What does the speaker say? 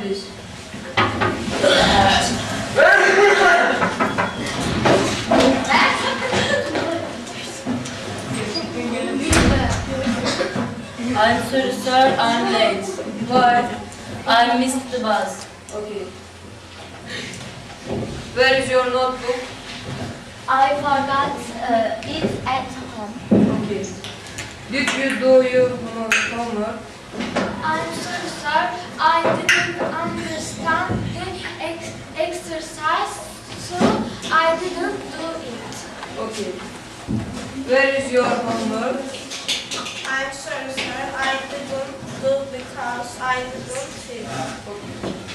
please. I'm sorry, sir, I'm late. Why? I missed the bus. Okay. Where is your notebook? I forgot uh, it at home. Okay. Did you do your home- homework? I'm sorry, sir. I didn't understand the ex- exercise, so I didn't do it. Okay. Where is your homework? I'm sorry, sir. I didn't do because I didn't see. Okay.